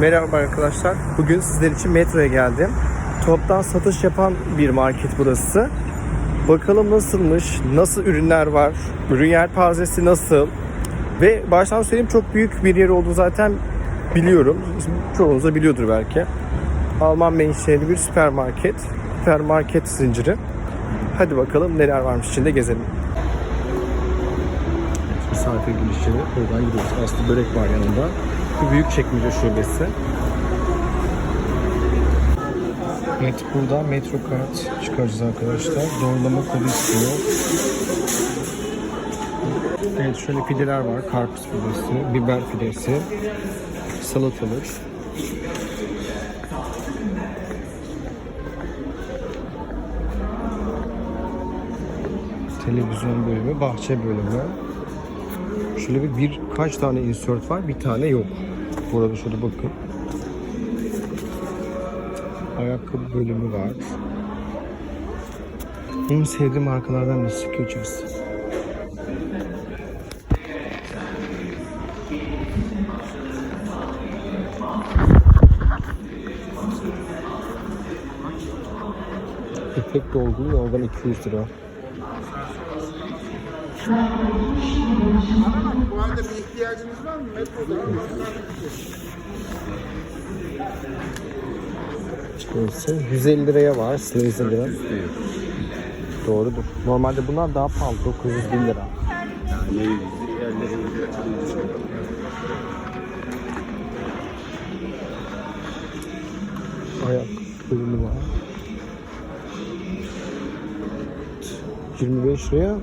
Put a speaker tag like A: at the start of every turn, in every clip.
A: Merhaba arkadaşlar. Bugün sizler için metroya geldim. Toptan satış yapan bir market burası. Bakalım nasılmış, nasıl ürünler var, ürün yelpazesi nasıl ve baştan söyleyeyim çok büyük bir yer olduğunu zaten biliyorum. Çoğunuz da biliyordur belki. Alman menşeli bir süpermarket, süpermarket zinciri. Hadi bakalım neler varmış içinde gezelim. Misafir girişi buradan gidiyoruz. Aslı börek var yanında. Bu büyük çekmece şubesi. Evet burada metro kart çıkaracağız arkadaşlar. Doğrulama kodu istiyor. Evet şöyle pideler var. Karpuz pidesi, biber pidesi, salatalık. Televizyon bölümü, bahçe bölümü. Şöyle bir birkaç tane insert var, bir tane yok. Burada şöyle bakın. Ayakkabı bölümü var. Benim sevdiğim markalardan birisi Skechers. İpek dolgu yoldan 200 lira.
B: Bu halde bir ihtiyacınız var mı? Metroda.
A: Neyse 150 liraya var. 150 lira. Doğrudur. Normalde bunlar daha pahalı. 900 bin lira. Ayak bölümü var. 25 liraya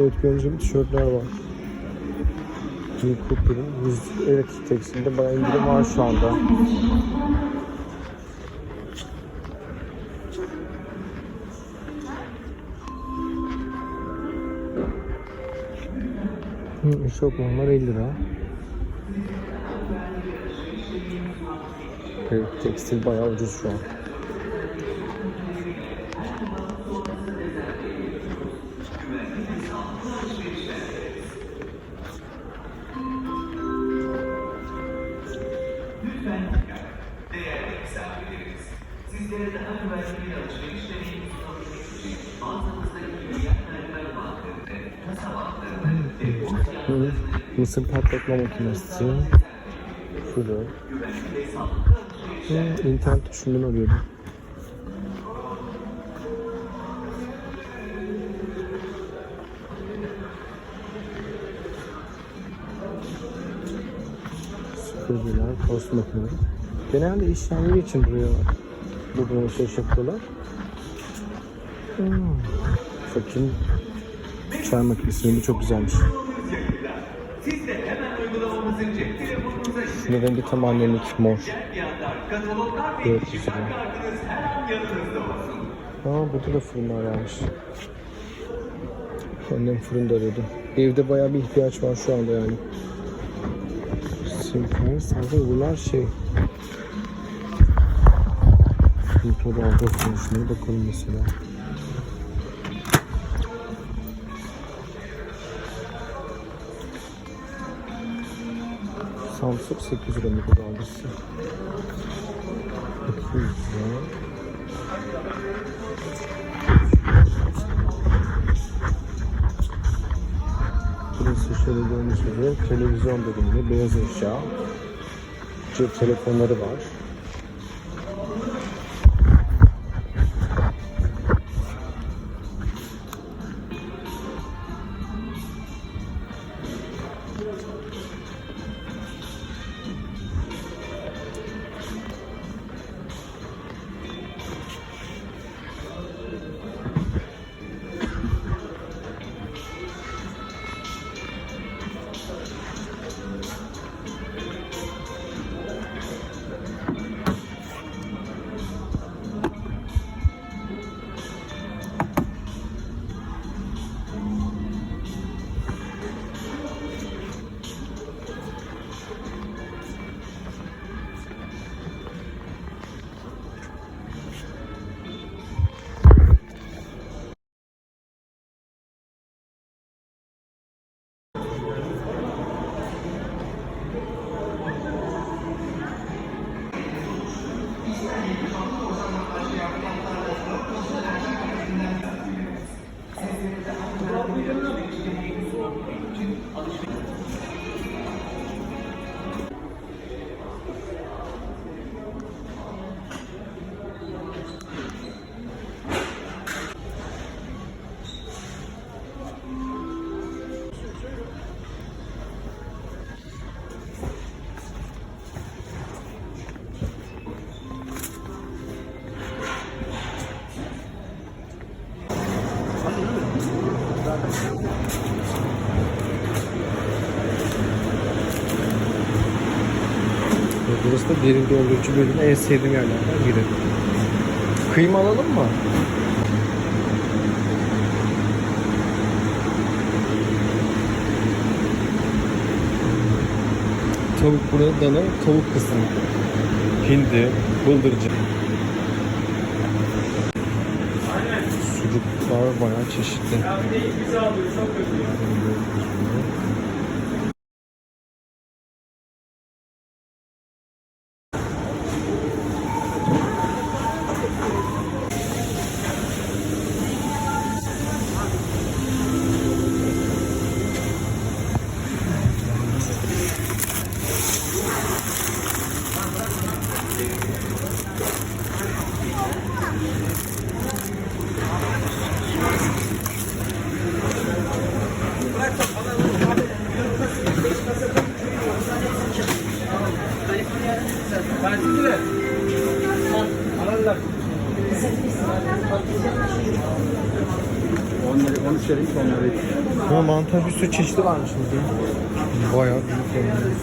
A: evet gördüğünüz tişörtler var. King Cooper'ın 100 evet tekstilde bayağı indirim var şu anda. Hı, çok onlar 50 lira. Evet, tekstil bayağı ucuz şu an. Hı, Mısır patlatma makinesi. Şurada. Hı, internet tuşundan arıyordum. Süpürgeler, tost makineleri. Genelde iş yerleri için buraya burada alışveriş yapıyorlar. Hmm. Bakayım. Çay makinesi bu çok güzelmiş. Şunun rengi tam annelik mor. 400 lira. Aa burada da fırınlar varmış. Annem fırında arıyordu. Evde bayağı bir ihtiyaç var şu anda yani. Simfer sadece bunlar şey. Motor aldı şuna bakalım mesela. Samsung 8 lira bu dalgası? 200 lira. Burası şöyle gördüğünüz gibi televizyon bölümünde beyaz eşya. Cep telefonları var. Burası da derin dondurucu bölümü en sevdiğim yerlerden biri. Kıyma alalım mı? Tavuk burada dana, tavuk kısmı. Hindi, bıldırcın. Sucuklar bayağı çeşitli. Sürü çeşidi varmış burada. Bayağı büyük yani.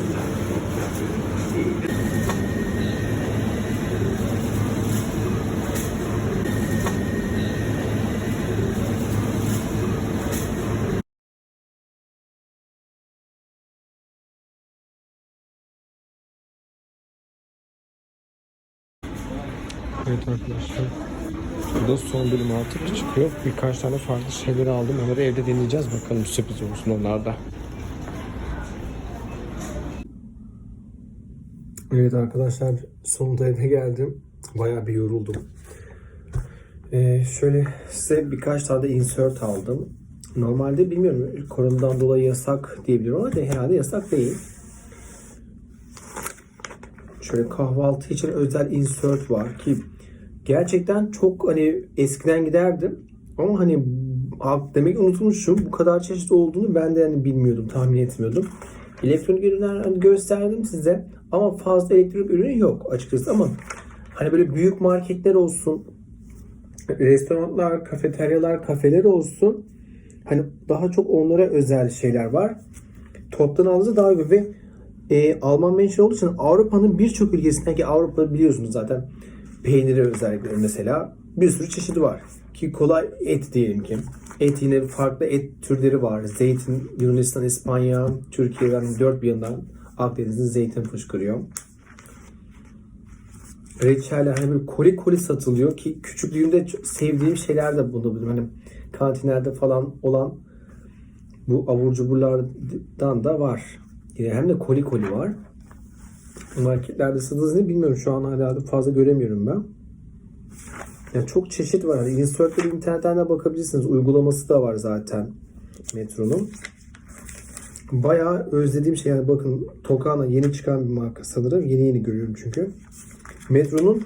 A: Evet arkadaşlar. Bu da son bölüm artık çıkıyor. Birkaç tane farklı şeyleri aldım. Onları evde deneyeceğiz. Bakalım sürpriz olsun onlar da. Evet arkadaşlar sonunda eve geldim. Bayağı bir yoruldum. Ee, şöyle size birkaç tane insert aldım. Normalde bilmiyorum koronadan dolayı yasak diyebilirim ama de herhalde yasak değil. Şöyle kahvaltı için özel insert var ki gerçekten çok hani eskiden giderdim ama hani demek unutmuşum. Bu kadar çeşit olduğunu ben de hani bilmiyordum, tahmin etmiyordum. Elektronik ürünler hani gösterdim size ama fazla elektronik ürün yok açıkçası ama hani böyle büyük marketler olsun, restoranlar, kafeteryalar, kafeler olsun hani daha çok onlara özel şeyler var. Toptan aldığınızda daha iyi ve e, Alman menşeli olduğu için Avrupa'nın birçok ülkesinde ki Avrupa biliyorsunuz zaten peyniri özellikle mesela bir sürü çeşidi var. Ki kolay et diyelim ki. Et yine farklı et türleri var. Zeytin Yunanistan, İspanya, Türkiye'den dört bir yandan Akdeniz'in zeytin fışkırıyor. Reçeller hani böyle koli koli satılıyor ki küçüklüğümde sevdiğim şeyler de bunu Hani kantinlerde falan olan bu abur cuburlardan da var. Yine hem de koli koli var. Marketlerde satıldığını bilmiyorum. Şu an hala fazla göremiyorum ben. Ya çok çeşit var. Yani insertleri internetten de bakabilirsiniz. Uygulaması da var zaten Metro'nun. Bayağı özlediğim şey yani bakın Tokana yeni çıkan bir marka sanırım. Yeni yeni görüyorum çünkü. Metro'nun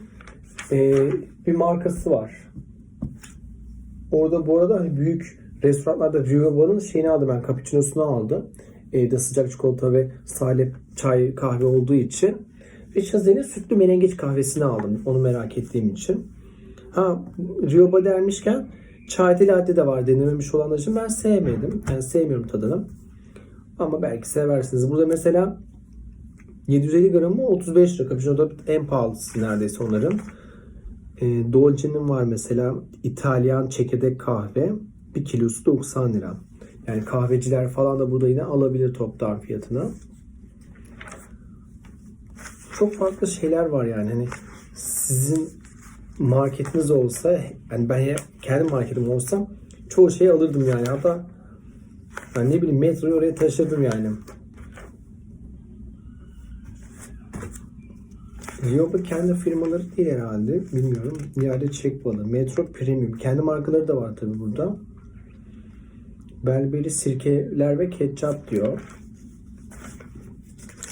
A: eee, bir markası var. Orada bu arada hani büyük restoranlarda Rivaba'nın şeyini aldım ben. Cappuccino'sunu aldım. Evde sıcak çikolata ve salep, çay, kahve olduğu için. Ve Chazel'in sütlü menengeç kahvesini aldım. Onu merak ettiğim için. Ha Rioba dermişken çay latte de var denememiş olanlar için ben sevmedim. Yani sevmiyorum tadını. Ama belki seversiniz. Burada mesela 750 gramı 35 lira. Cappuccino da en pahalısı neredeyse onların. E, Dolce'nin var mesela İtalyan çekirdek kahve. Bir kilosu 90 lira. Yani kahveciler falan da burada yine alabilir toptan fiyatına. Çok farklı şeyler var yani. Hani sizin marketiniz olsa yani ben kendi marketim olsam çoğu şeyi alırdım yani. Hatta ben ne bileyim metroyu oraya taşırdım yani. Liob'a kendi firmaları değil herhalde. Bilmiyorum. Yerde çek balı. Metro Premium. Kendi markaları da var tabi burada. Belberi sirkeler ve ketçap diyor.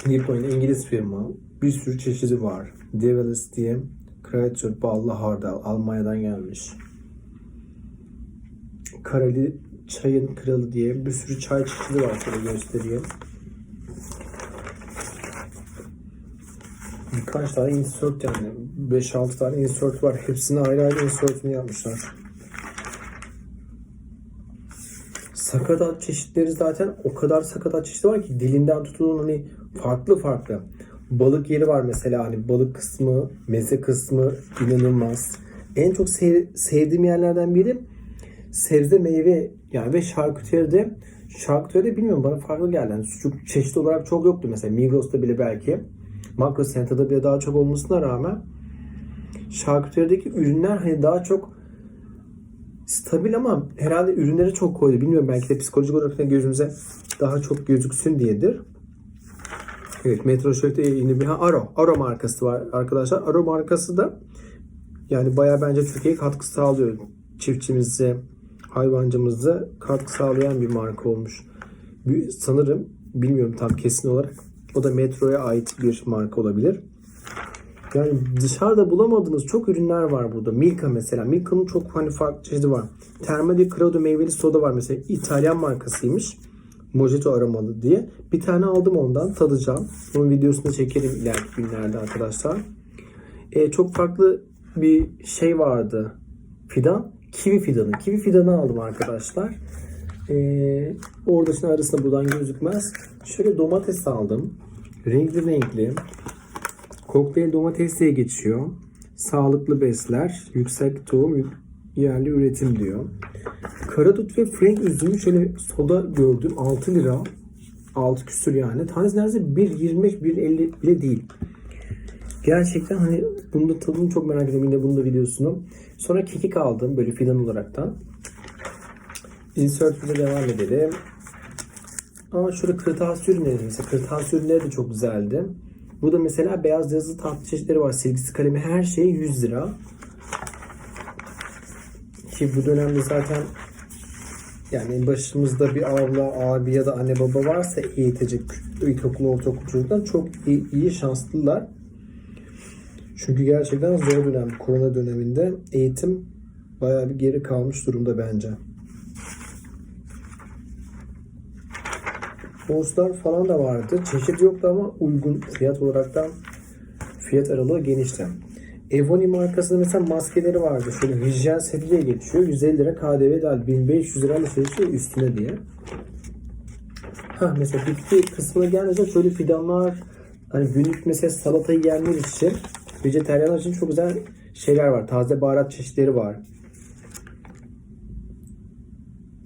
A: Lipo'nun İngiliz firma. Bir sürü çeşidi var. Develis diye. Kreatür ballı hardal. Almanya'dan gelmiş. Karali çayın kralı diye bir sürü çay çeşidi var. Şöyle göstereyim. Birkaç tane insert yani. 5-6 tane insert var. Hepsini ayrı ayrı insertini yapmışlar. Sakatat çeşitleri zaten o kadar sakatat çeşidi var ki dilinden tutulun hani farklı farklı. Balık yeri var mesela hani balık kısmı, meze kısmı inanılmaz. En çok sev- sevdiğim yerlerden biri sebze meyve yani ve şarküteride şarküteride bilmiyorum bana farklı geldi. Yani sucuk çeşit olarak çok yoktu mesela Migros'ta bile belki. Makro Center'da bile daha çok olmasına rağmen şarküterideki ürünler hani daha çok stabil ama herhalde ürünleri çok koydu. Bilmiyorum belki de psikolojik olarak da gözümüze daha çok gözüksün diyedir. Evet Metro Şöhret'te yeni bir Aro. Aro markası var arkadaşlar. Aro markası da yani bayağı bence Türkiye'ye katkı sağlıyor. Çiftçimize, hayvancımıza katkı sağlayan bir marka olmuş. Sanırım bilmiyorum tam kesin olarak. O da Metro'ya ait bir marka olabilir. Yani dışarıda bulamadığınız çok ürünler var burada. Milka mesela. Milka'nın çok hani farklı çeşidi var. Termali Crado meyveli soda var mesela. İtalyan markasıymış. Mojito aromalı diye. Bir tane aldım ondan. Tadacağım. Onun videosunu da çekerim ileriki günlerde arkadaşlar. Ee, çok farklı bir şey vardı. Fidan. Kivi fidanı. Kivi fidanı aldım arkadaşlar. Ee, orada şimdi arasında buradan gözükmez. Şöyle domates aldım. Renkli renkli. Kokteyl domates diye geçiyor. Sağlıklı besler, yüksek tohum, yerli üretim diyor. Karadut ve frank üzümü şöyle soda gördüm. 6 lira. 6 küsür yani. Tanesi neredeyse 1.25, 1.50 bile değil. Gerçekten hani bunun da tadını çok merak ediyorum. Yine bunun da videosunu. Sonra kekik aldım böyle fidan olaraktan. Insert ile devam edelim. Ama şurada kırtasiye ürünleri mesela kırtasiye ürünleri de çok güzeldi. Bu da mesela beyaz yazılı tatlı çeşitleri var. Silgisi kalemi her şey 100 lira. Ki bu dönemde zaten yani başımızda bir abla, abi ya da anne baba varsa eğitecek ilkokul, ortaokul çocuklar çok iyi, iyi şanslılar. Çünkü gerçekten zor dönem, korona döneminde eğitim bayağı bir geri kalmış durumda bence. Monster falan da vardı. Çeşit yoktu ama uygun fiyat olaraktan fiyat aralığı genişti. Evoni markasında mesela maskeleri vardı. Şöyle hijyen seti diye geçiyor. 150 lira KDV dahil 1500 lira alışverişi üstüne diye. Ha mesela bitki kısmına gelmeden şöyle fidanlar hani günlük mesela salata yiyenler için vejetaryenler için çok güzel şeyler var. Taze baharat çeşitleri var.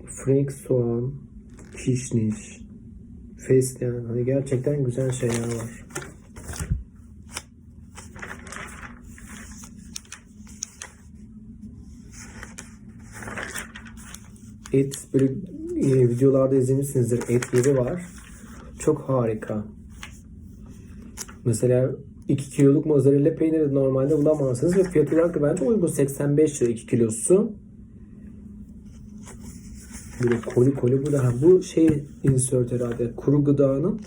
A: Frank soğan, kişniş, fesleğen hani gerçekten güzel şeyler var. Et böyle e, videolarda izlemişsinizdir. Et yeri var. Çok harika. Mesela 2 kiloluk mozzarella peyniri normalde bulamazsınız ve fiyat olarak da bence uygun 85 lira 2 kilosu. Böyle koli koli bu da bu şey insert herhalde kuru gıdanın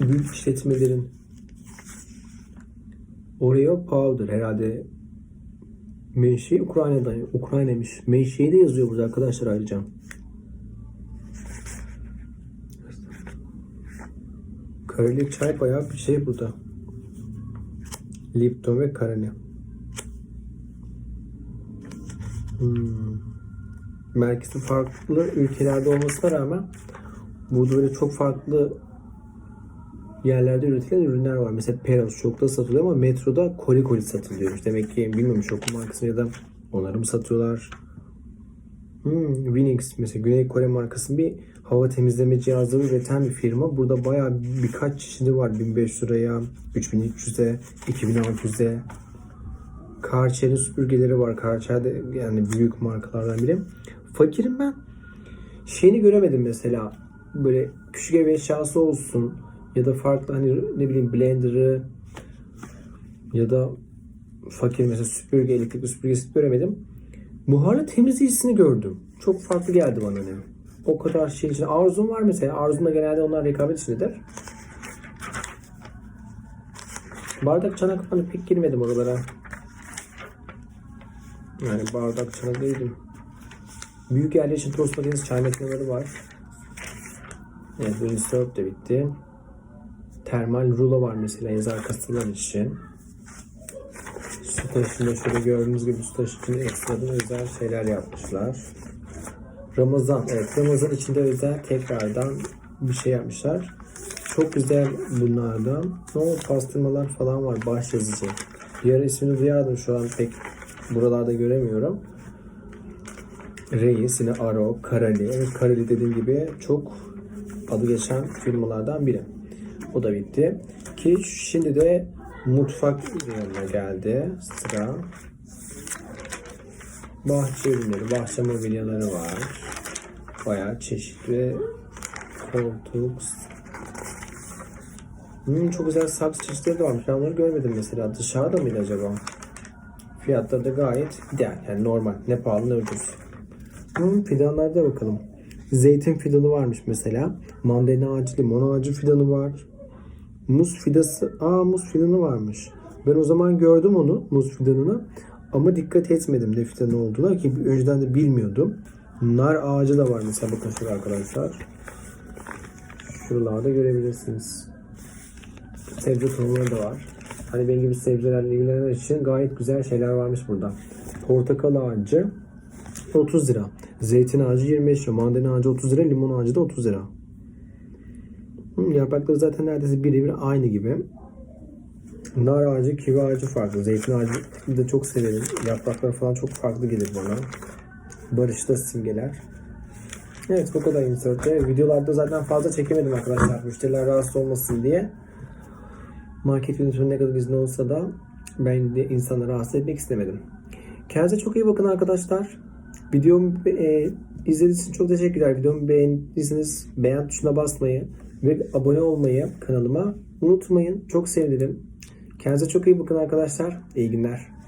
A: büyük işletmelerin Oreo powder herhalde menşei Ukrayna'dan Ukrayna'mış. Menşei de yazıyor burada arkadaşlar ayrıca. Kareli çay bayağı bir şey burada. Lipton ve Kareli. Hmm. Merkezi farklı ülkelerde olmasına rağmen burada böyle çok farklı yerlerde üretilen ürünler var. Mesela Peros şokta satılıyor ama metroda koli koli satılıyormuş. Demek ki bilmiyorum şok markasını ya da onları mı satıyorlar? Hmm, Winix mesela Güney Kore markasının bir hava temizleme cihazları üreten bir firma. Burada bayağı birkaç çeşidi var. 1500 liraya, 3300'e, 2600'e. Karcher'in süpürgeleri var. Karcher de yani büyük markalardan biri. Fakirim ben. Şeyini göremedim mesela. Böyle küçük ev eşyası olsun ya da farklı hani ne bileyim blender'ı Ya da fakir mesela süpürge, elektrikli süpürgesi göremedim. Buharlı temizleyicisini gördüm. Çok farklı geldi bana ne. O kadar şey için. Arzum var mesela. Arzumda genelde onlar rekabet içindedir. Bardak çanak falan pek girmedim oralara. Yani bardak çanak değilim. Büyük yerler için tost makinesi çay makineleri var. Evet serve de bitti. Termal rulo var mesela yazar kasalar için. Su taşında şöyle gördüğünüz gibi su taşı için ekstradan özel şeyler yapmışlar. Ramazan, evet Ramazan içinde özel tekrardan bir şey yapmışlar. Çok güzel bunlardan. Ne oldu pastırmalar falan var baş yazıcı. Ara ismini duyardım şu an pek buralarda göremiyorum. Reis, yine Aro, Karali. Evet Karali dediğim gibi çok adı geçen firmalardan biri. O da bitti. Ki şimdi de mutfak ürünlerine geldi sıra. Bahçe ürünleri, bahçe mobilyaları var. Bayağı çeşitli koltuk. Hmm, çok güzel saksı çeşitleri de varmış. Ben onları görmedim mesela. Dışarıda mıydı acaba? Fiyatları da gayet ideal. Yani normal. Ne pahalı ne ucuz. Hmm, fidanlarda bakalım. Zeytin fidanı varmış mesela. Mandalina ağacı, limon ağacı fidanı var. Muz fidası, aa muz fidanı varmış. Ben o zaman gördüm onu, muz fidanını. Ama dikkat etmedim ne fidanı olduğuna ki önceden de bilmiyordum. Nar ağacı da var mesela bakın şurada arkadaşlar. Şuralarda görebilirsiniz. Sebze tohumları da var. Hani benim gibi sebzelerle ilgilenenler için gayet güzel şeyler varmış burada. Portakal ağacı 30 lira. Zeytin ağacı 25 lira. Mandalina ağacı 30 lira. Limon ağacı da 30 lira. Yaprakları zaten neredeyse birebir aynı gibi. Nar ağacı, kivi ağacı farklı. Zeytin ağacı da çok severim. Yaprakları falan çok farklı gelir bana. Barış'ta simgeler. Evet bu kadar insert'te. Videolarda zaten fazla çekemedim arkadaşlar. Müşteriler rahatsız olmasın diye. Market yönetimi ne kadar izni olsa da ben de insanları rahatsız etmek istemedim. Kendinize çok iyi bakın arkadaşlar. Videomu e, izlediğiniz için çok teşekkürler. Videomu beğendiyseniz beğen tuşuna basmayı ve abone olmayı kanalıma unutmayın. Çok sevinirim. Kendinize çok iyi bakın arkadaşlar. İyi günler.